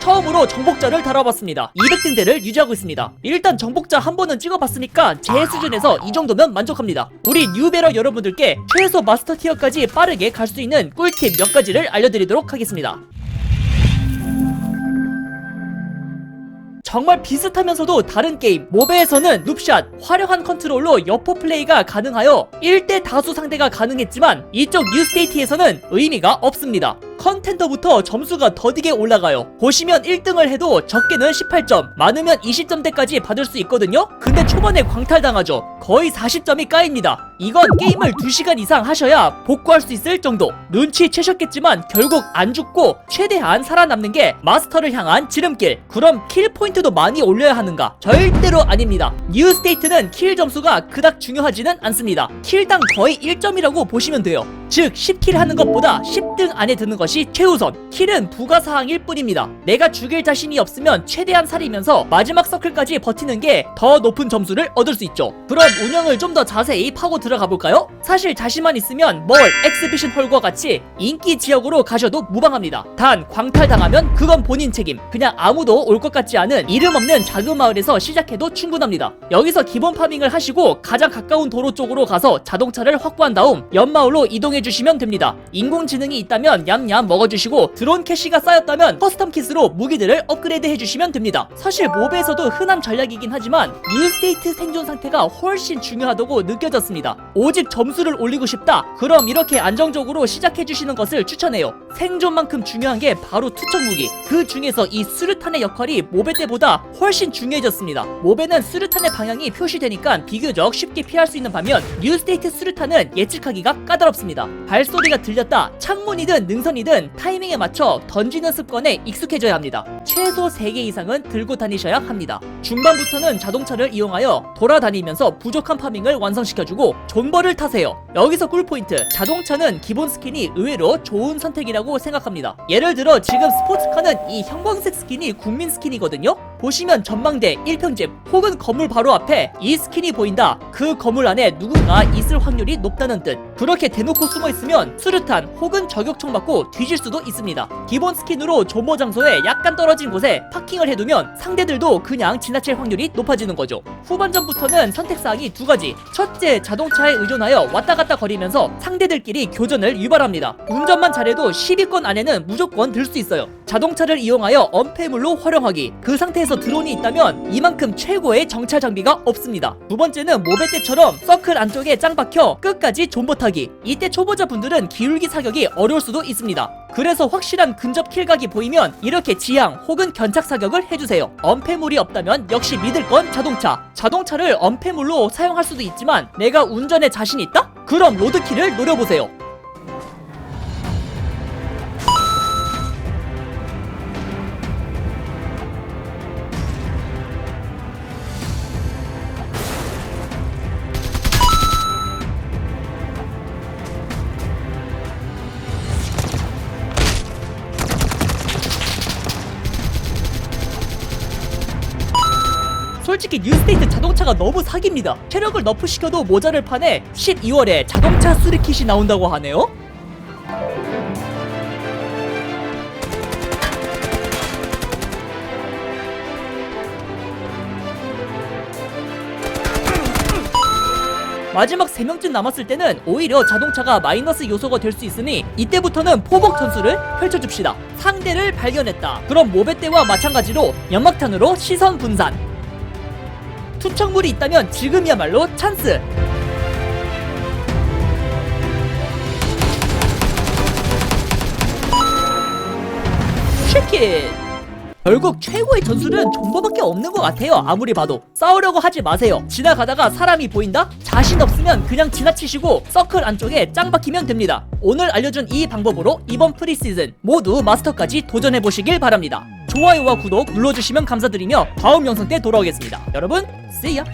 처음으로 정복자를 달아봤습니다. 200등대를 유지하고 있습니다. 일단 정복자 한 번은 찍어봤으니까 제 수준에서 이 정도면 만족합니다. 우리 뉴베러 여러분들께 최소 마스터 티어까지 빠르게 갈 수 있는 꿀팁 몇 가지를 알려드리도록 하겠습니다. 정말 비슷하면서도 다른 게임 모베에서는 눕샷, 화려한 컨트롤로 여포 플레이가 가능하여 1대 다수 상대가 가능했지만 이쪽 뉴스테이트에서는 의미가 없습니다 컨텐더부터 점수가 더디게 올라가요. 보시면 1등을 해도 적게는 18점 많으면 20점대까지 받을 수 있거든요? 근데 초반에 광탈당하죠. 거의 40점이 까입니다. 이건 게임을 2시간 이상 하셔야 복구할 수 있을 정도. 눈치채셨겠지만 결국 안 죽고 최대한 살아남는 게 마스터를 향한 지름길. 그럼 킬 포인트도 많이 올려야 하는가? 절대로 아닙니다. 뉴 스테이트는 킬 점수가 그닥 중요하지는 않습니다. 킬당 거의 1점이라고 보시면 돼요. 즉 10킬 하는 것보다 10등 안에 드는 것이 최우선 킬은 부가사항일 뿐입니다. 내가 죽일 자신이 없으면 최대한 살이면서 마지막 서클까지 버티는 게 더 높은 점수를 얻을 수 있죠. 그럼 운영을 좀 더 자세히 파고 들어가 볼까요? 사실 자신만 있으면 멀, 엑스비션 홀과 같이 인기 지역으로 가셔도 무방합니다. 단 광탈당하면 그건 본인 책임. 그냥 아무도 올 것 같지 않은 이름 없는 작은 마을에서 시작해도 충분합니다. 여기서 기본 파밍을 하시고 가장 가까운 도로 쪽으로 가서 자동차를 확보한 다음 연마을로 이동해 주시면 됩니다. 인공지능이 있다면 얌얌 먹어주시고 드론 캐시가 쌓였다면 커스텀 킷으로 무기들을 업그레이드 해주시면 됩니다. 사실 모브에서도 흔한 전략이긴 하지만 뉴스테이트 생존 상태가 훨씬 중요하다고 느껴졌습니다. 오직 점수를 올리고 싶다? 그럼 이렇게 안정적으로 시작해 주시는 것을 추천해요. 생존만큼 중요한 게 바로 투척 무기. 그 중에서 이 수류탄의 역할이 모베 때보다 훨씬 중요해졌습니다. 모베는 수류탄의 방향이 표시되니까 비교적 쉽게 피할 수 있는 반면 뉴스테이트 수류탄은 예측하기가 까다롭습니다. 발소리가 들렸다 창문이든 능선이든 타이밍에 맞춰 던지는 습관에 익숙해져야 합니다. 최소 3개 이상은 들고 다니셔야 합니다. 중반부터는 자동차를 이용하여 돌아다니면서 부족한 파밍을 완성시켜주고 존버를 타세요. 여기서 꿀포인트. 자동차는 기본 스킨이 의외로 좋은 선택이라고 생각합니다. 예를 들어 지금 스포츠카는 이 형광색 스킨이 국민 스킨이거든요 보시면 전망대 1평집 혹은 건물 바로 앞에 이 스킨이 보인다. 그 건물 안에 누군가 있을 확률이 높다는 뜻. 그렇게 대놓고 숨어 있으면 수류탄 혹은 저격총 맞고 뒤질 수도 있습니다. 기본 스킨으로 존버 장소에 약간 떨어진 곳에 파킹을 해두면 상대들도 그냥 지나칠 확률이 높아지는 거죠. 후반전부터는 선택사항이 두 가지. 첫째 자동차에 의존하여 왔다 갔다 거리면서 상대들끼리 교전을 유발합니다. 운전만 잘해도 10위권 안에는 무조건 들 수 있어요. 자동차를 이용하여 엄폐물로 활용하기. 그 상태에서 드론이 있다면 이만큼 최고의 정찰 장비가 없습니다. 두 번째는 모베 때처럼 서클 안쪽에 짱 박혀 끝까지 존버 타기. 이때 초보자분들은 기울기 사격이 어려울 수도 있습니다. 그래서 확실한 근접 킬각이 보이면 이렇게 지향 혹은 견착 사격을 해주세요. 엄폐물이 없다면 역시 믿을 건 자동차. 자동차를 엄폐물로 사용할 수도 있지만 내가 운전에 자신 있다? 그럼 로드킬을 노려보세요 솔직히 뉴스테이트 자동차가 너무 사기입니다. 체력을 너프시켜도 모자를 판에 12월에 자동차 수리킷이 나온다고 하네요. 마지막 3명쯤 남았을 때는 오히려 자동차가 마이너스 요소가 될 수 있으니 이때부터는 포복 전술을 펼쳐줍시다. 상대를 발견했다. 그럼 모베 때와 마찬가지로 연막탄으로 시선 분산. 투척물이 있다면 지금이야말로 찬스. 쉐킷. 결국 최고의 전술은 존버밖에 없는 것 같아요. 아무리 봐도 싸우려고 하지 마세요. 지나가다가 사람이 보인다? 자신 없으면 그냥 지나치시고 서클 안쪽에 짱 박히면 됩니다. 오늘 알려준 이 방법으로 이번 프리시즌 모두 마스터까지 도전해보시길 바랍니다. 좋아요와 구독 눌러주시면 감사드리며 다음 영상 때 돌아오겠습니다. 여러분 see ya